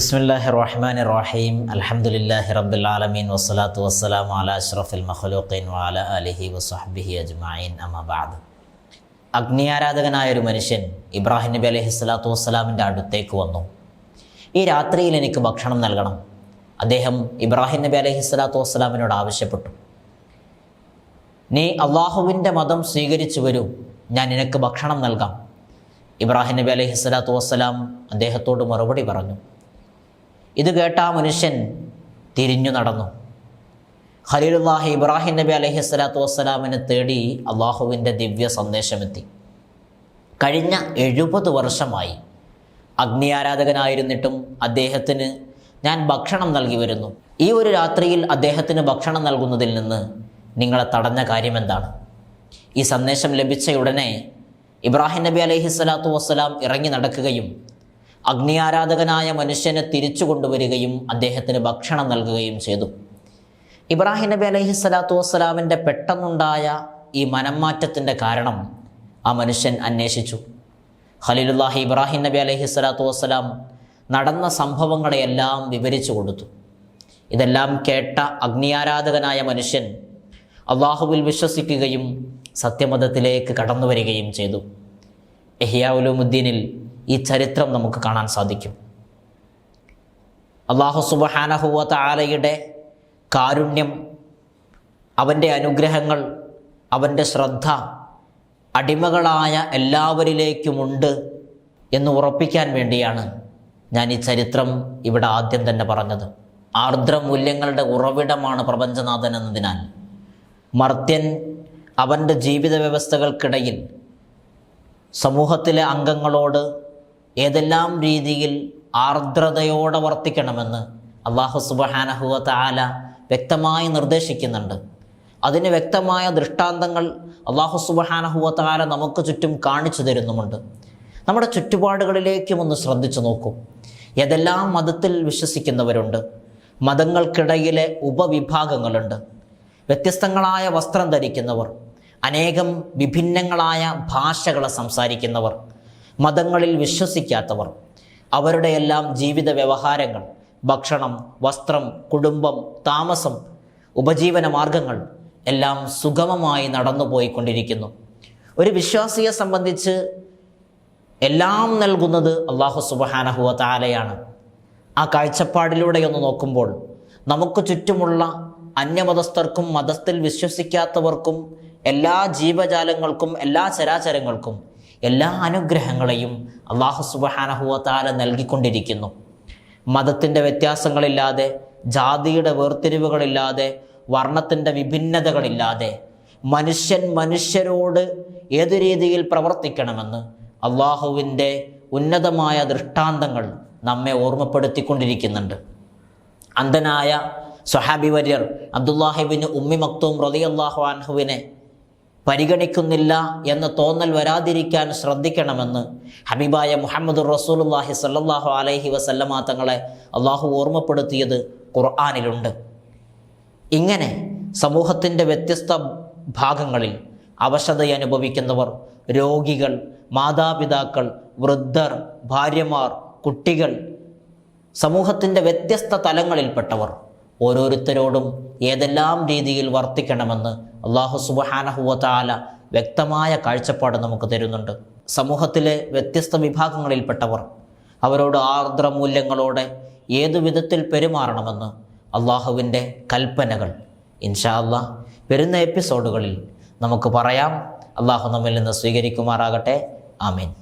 ബിസ്മില്ലാഹി റഹീം റബ്ബിൽ ആലമീൻ. വസ്സലാത്തു മഖ്ലൂഖീൻ ബഅദ്. ഒരു മനുഷ്യൻ ഇബ്രാഹിം നബി അലൈഹി സ്വലാത്തു വസ്സലാമിന്റെ അടുത്തേക്ക് വന്നു. ഈ രാത്രിയിൽ എനിക്ക് ഭക്ഷണം നൽകണം. അദ്ദേഹം ഇബ്രാഹിം നബി അലൈഹി സ്വലാത്തു വസ്സലാമിനോട് ആവശ്യപ്പെട്ടു. നീ അള്ളാഹുവിന്റെ മതം സ്വീകരിച്ചു വരൂ. ഞാൻ നിനക്ക് ഭക്ഷണം നൽകാം. ഇബ്രാഹിം നബി അലൈഹി സ്വലാത്തു വസ്സലാം അദ്ദേഹത്തോട് മറുപടി പറഞ്ഞു. ഇത് കേട്ട ആ മനുഷ്യൻ തിരിഞ്ഞു നടന്നു. ഖലീലുല്ലാഹി ഇബ്രാഹിം നബി അലൈഹി സ്വലാത്തു വസ്സലാമിനെ തേടി അള്ളാഹുവിന്റെ ദിവ്യ സന്ദേശമെത്തി. കഴിഞ്ഞ എഴുപത് വർഷമായി അഗ്നി ആരാധകനായിരുന്നിട്ടും അദ്ദേഹത്തിന് ഞാൻ ഭക്ഷണം നൽകി വരുന്നു. ഈ ഒരു രാത്രിയിൽ അദ്ദേഹത്തിന് ഭക്ഷണം നൽകുന്നതിൽ നിന്ന് നിങ്ങളെ തടഞ്ഞ കാര്യം എന്താണ് ഈ സന്ദേശം ലഭിച്ച ഉടനെ ഇബ്രാഹിം നബി അലൈഹി സ്വലാത്തു വസ്സലാം ഇറങ്ങി നടക്കുകയും അഗ്നി ആരാധകനായ മനുഷ്യനെ തിരിച്ചു കൊണ്ടുവരികയും അദ്ദേഹത്തിന് ഭക്ഷണം നൽകുകയും ചെയ്തു. ഇബ്രാഹിം നബി അലൈഹി സ്വലാത്തു വസ്സലാമിന്റെ പെട്ടെന്നുണ്ടായ ഈ മനംമാറ്റത്തിന്റെ കാരണം ആ മനുഷ്യൻ അന്വേഷിച്ചു. ഖലീലുല്ലാഹി ഇബ്രാഹിം നബി അലൈഹി സ്വലാത്തു വസ്സലാം നടന്ന സംഭവങ്ങളെയെല്ലാം വിവരിച്ചു കൊടുത്തു. ഇതെല്ലാം കേട്ട അഗ്നിയാരാധകനായ മനുഷ്യൻ അള്ളാഹുവിൽ വിശ്വസിക്കുകയും സത്യമതത്തിലേക്ക് കടന്നു വരികയും ചെയ്തു എഹിയാവുലുമുദ്ദീനിൽ ഈ ചരിത്രം നമുക്ക് കാണാൻ സാധിക്കും. അള്ളാഹു സുബഹാനഹുവത്ത ആലയുടെ കാരുണ്യം അവന്റെ അനുഗ്രഹങ്ങൾ അവന്റെ ശ്രദ്ധ അടിമകളായ എല്ലാവരിലേക്കുമുണ്ട് എന്ന് ഉറപ്പിക്കാൻ വേണ്ടിയാണ് ഞാൻ ഈ ചരിത്രം ഇവിടെ ആദ്യം തന്നെ പറഞ്ഞത്. ആർദ്ര മൂല്യങ്ങളുടെ ഉറവിടമാണ് പ്രപഞ്ചനാഥൻ എന്നതിനാൽ. മർത്യൻ അവന്റെ ജീവിത വ്യവസ്ഥകൾക്കിടയിൽ സമൂഹത്തിലെ അംഗങ്ങളോട് ഏതെല്ലാം രീതിയിൽ ആർദ്രതയോടെ വർത്തിക്കണമെന്ന് അള്ളാഹു സുബഹാനഹുവ താല വ്യക്തമായി നിർദ്ദേശിക്കുന്നുണ്ട്. അതിന് വ്യക്തമായ ദൃഷ്ടാന്തങ്ങൾ അള്ളാഹു സുബഹാനഹുവ താല നമുക്ക് ചുറ്റും കാണിച്ചു തരുന്നുമുണ്ട്. നമ്മുടെ ചുറ്റുപാടുകളിലേക്കും ഒന്ന് ശ്രദ്ധിച്ചു നോക്കൂ. ഏതെല്ലാം മതത്തിൽ വിശ്വസിക്കുന്നവരുണ്ട്? മതങ്ങൾക്കിടയിലെ ഉപവിഭാഗങ്ങളുണ്ട്. വ്യത്യസ്തങ്ങളായ വസ്ത്രം ധരിക്കുന്നവർ അനേകം വിഭിന്നങ്ങളായ ഭാഷകളെ സംസാരിക്കുന്നവർ മതങ്ങളിൽ വിശ്വസിക്കാത്തവർ. അവരുടെയെല്ലാം ജീവിത വ്യവഹാരങ്ങൾ ഭക്ഷണം വസ്ത്രം കുടുംബം താമസം ഉപജീവന മാർഗങ്ങൾ എല്ലാം സുഗമമായി നടന്നുപോയിക്കൊണ്ടിരിക്കുന്നു. ഒരു വിശ്വാസിയെ സംബന്ധിച്ച് എല്ലാം നൽകുന്നത് അള്ളാഹു സുബഹാനഹുവ താലയാണ് ആ കാഴ്ചപ്പാടിലൂടെ ഒന്ന് നോക്കുമ്പോൾ നമുക്ക് ചുറ്റുമുള്ള അന്യമതസ്ഥർക്കും മതത്തിൽ വിശ്വസിക്കാത്തവർക്കും എല്ലാ ജീവജാലങ്ങൾക്കും എല്ലാ ചരാചരങ്ങൾക്കും എല്ലാ അനുഗ്രഹങ്ങളെയും അള്ളാഹു സുബഹാനഹുവ താല നൽകിക്കൊണ്ടിരിക്കുന്നു. മതത്തിന്റെ വ്യത്യാസങ്ങളില്ലാതെ ജാതിയുടെ വേർതിരിവുകളില്ലാതെ വർണത്തിന്റെ വിഭിന്നതകളില്ലാതെ മനുഷ്യൻ മനുഷ്യരോട് ഏതു രീതിയിൽ പ്രവർത്തിക്കണമെന്ന് അള്ളാഹുവിന്റെ ഉന്നതമായ ദൃഷ്ടാന്തങ്ങൾ നമ്മെ ഓർമ്മപ്പെടുത്തിക്കൊണ്ടിരിക്കുന്നുണ്ട്. അന്ധനായ സ്വഹാബി വര്യർ അബ്ദുല്ലാഹിബിന് ഉമ്മി മക്തൂം റതിയല്ലാഹു അൻഹുവിനെ പരിഗണിക്കുന്നില്ല എന്ന തോന്നൽ വരാതിരിക്കാൻ ശ്രദ്ധിക്കണമെന്ന് ഹബീബായ മുഹമ്മദ് റസൂലുല്ലാഹി സല്ലാഹു അലൈഹി വസല്ലമ തങ്ങളെ അള്ളാഹു ഓർമ്മപ്പെടുത്തിയത് ഖുർആാനിലുണ്ട്. ഇങ്ങനെ സമൂഹത്തിന്റെ വ്യത്യസ്ത ഭാഗങ്ങളിൽ അവശത അനുഭവിക്കുന്നവർ രോഗികൾ മാതാപിതാക്കൾ വൃദ്ധർ ഭാര്യമാർ കുട്ടികൾ സമൂഹത്തിന്റെ വ്യത്യസ്ത തലങ്ങളിൽപ്പെട്ടവർ. ഓരോരുത്തരോടും ഏതെല്ലാം രീതിയിൽ വർത്തിക്കണമെന്ന് അള്ളാഹു സുബഹാനഹുവല വ്യക്തമായ കാഴ്ചപ്പാട് നമുക്ക് തരുന്നുണ്ട്. സമൂഹത്തിലെ വ്യത്യസ്ത വിഭാഗങ്ങളിൽപ്പെട്ടവർ അവരോട് ആർദ്ര മൂല്യങ്ങളോടെ ഏതു വിധത്തിൽ പെരുമാറണമെന്ന് അള്ളാഹുവിന്റെ കൽപ്പനകൾ ഇൻഷാ വരുന്ന എപ്പിസോഡുകളിൽ നമുക്ക് പറയാം. അള്ളാഹു നമ്മിൽ നിന്ന് സ്വീകരിക്കുമാറാകട്ടെ. ആമീൻ.